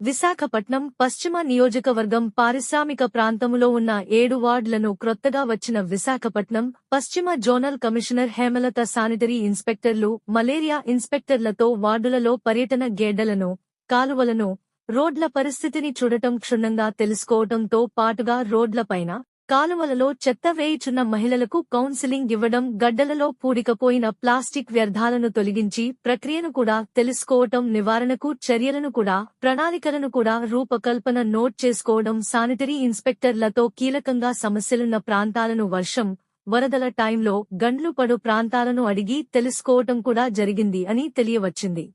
విశాఖపట్నం పశ్చిమ నియోజకవర్గం పారిశ్రామిక ప్రాంతములో ఉన్న ఏడు వార్డులను క్రొత్తగా వచ్చిన విశాఖపట్నం పశ్చిమ జోనల్ కమిషనర్ హేమలత శానిటరీ ఇన్స్పెక్టర్లు మలేరియా ఇన్స్పెక్టర్లతో వార్డులలో పర్యటన గేడ్డలను కాలువలను రోడ్ల పరిస్థితిని చూడటం క్షుణ్ణంగా తెలుసుకోవటంతో పాటుగా రోడ్లపైన కాలువలలో చెత్త వేయుచున్న మహిళలకు కౌన్సిలింగ్ ఇవ్వడం గడ్డలలో పూడికపోయిన ప్లాస్టిక్ వ్యర్థాలను తొలగించి ప్రక్రియను కూడా తెలుసుకోవటం నివారణకు చర్యలను కూడా ప్రణాళికలను కూడా రూపకల్పన నోట్ చేసుకోవడం శానిటరీ ఇన్స్పెక్టర్లతో కీలకంగా సమస్యలున్న ప్రాంతాలను వర్షం వరదల టైంలో గండ్లు పడు ప్రాంతాలను అడిగి తెలుసుకోవటం కూడా జరిగింది అని తెలియవచ్చింది.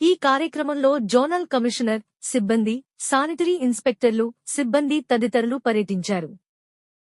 ఈ కార్యక్రమంలో జోనల్ కమిషనర్ సిబ్బంది శానిటరీ ఇన్స్పెక్టర్లు సిబ్బంది తదితరులు పర్యటించారు.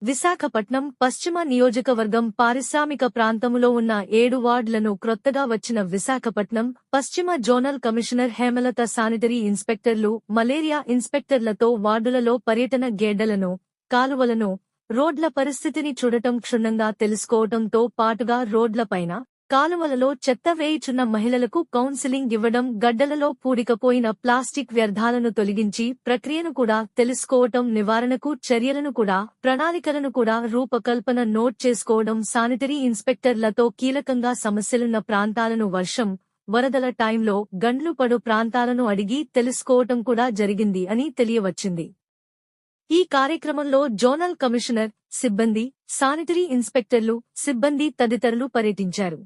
విశాఖపట్నం పశ్చిమ నియోజకవర్గం పారిశ్రామిక ప్రాంతములో ఉన్న ఏడు వార్డులను క్రొత్తగా వచ్చిన విశాఖపట్నం పశ్చిమ జోనల్ కమిషనర్ హేమలత శానిటరీ ఇన్స్పెక్టర్లు మలేరియా ఇన్స్పెక్టర్లతో వార్డులలో పర్యటన గేడ్డలను కాలువలను రోడ్ల పరిస్థితిని చూడటం క్షుణ్ణంగా తెలుసుకోవటంతో పాటుగా రోడ్లపైన కాలువలలో చెత్త వేయుచున్న మహిళలకు కౌన్సిలింగ్ ఇవ్వడం గడ్డలలో పూడికపోయిన ప్లాస్టిక్ వ్యర్థాలను తొలగించి ప్రక్రియను కూడా తెలుసుకోవటం నివారణకు చర్యలను కూడా ప్రణాళికలను కూడా రూపకల్పన నోట్ చేసుకోవడం శానిటరీ ఇన్స్పెక్టర్లతో కీలకంగా సమస్యలున్న ప్రాంతాలను వర్షం వరదల టైంలో గండ్లు పడు ప్రాంతాలను అడిగి తెలుసుకోవటం కూడా జరిగింది అని తెలియవచ్చింది. ఈ కార్యక్రమంలో జోనల్ కమిషనర్ సిబ్బంది శానిటరీ ఇన్స్పెక్టర్లు సిబ్బంది తదితరులు పర్యటించారు.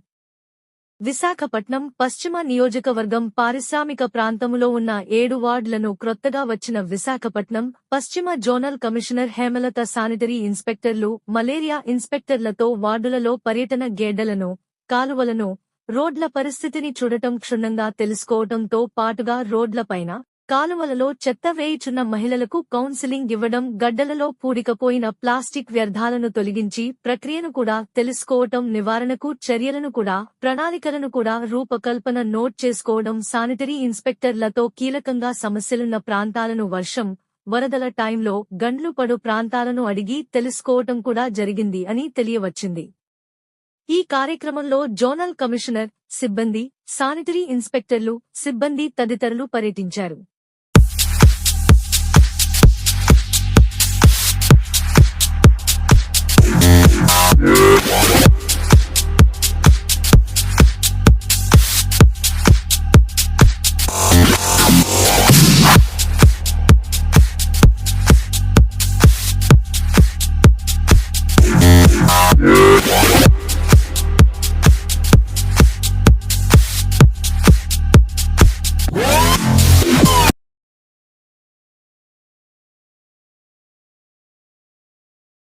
విశాఖపట్నం పశ్చిమ నియోజకవర్గం పారిశ్రామిక ప్రాంతములో ఉన్న ఏడు వార్డులను క్రొత్తగా వచ్చిన విశాఖపట్నం పశ్చిమ జోనల్ కమిషనర్ హేమలత శానిటరీ ఇన్స్పెక్టర్లు మలేరియా ఇన్స్పెక్టర్లతో వార్డులలో పర్యటన గేడ్డలను కాలువలను రోడ్ల పరిస్థితిని చూడటం క్షుణ్ణంగా తెలుసుకోవటంతో పాటుగా రోడ్లపైన కాలువలలో చెత్త వేయుచున్న మహిళలకు కౌన్సిలింగ్ ఇవ్వడం గడ్డలలో పూడికపోయిన ప్లాస్టిక్ వ్యర్థాలను తొలగించి ప్రక్రియను కూడా తెలుసుకోవటం నివారణకు చర్యలను కూడా ప్రణాళికలను కూడా రూపకల్పన నోట్ చేసుకోవడం శానిటరీ ఇన్స్పెక్టర్లతో కీలకంగా సమస్యలున్న ప్రాంతాలను వర్షం వరదల టైంలో గండ్లు పడు ప్రాంతాలను అడిగి తెలుసుకోవటం కూడా జరిగింది అని తెలియవచ్చింది. ఈ కార్యక్రమంలో జోనల్ కమిషనర్ సిబ్బంది శానిటరీ ఇన్స్పెక్టర్లు సిబ్బంది తదితరులు పర్యటించారు.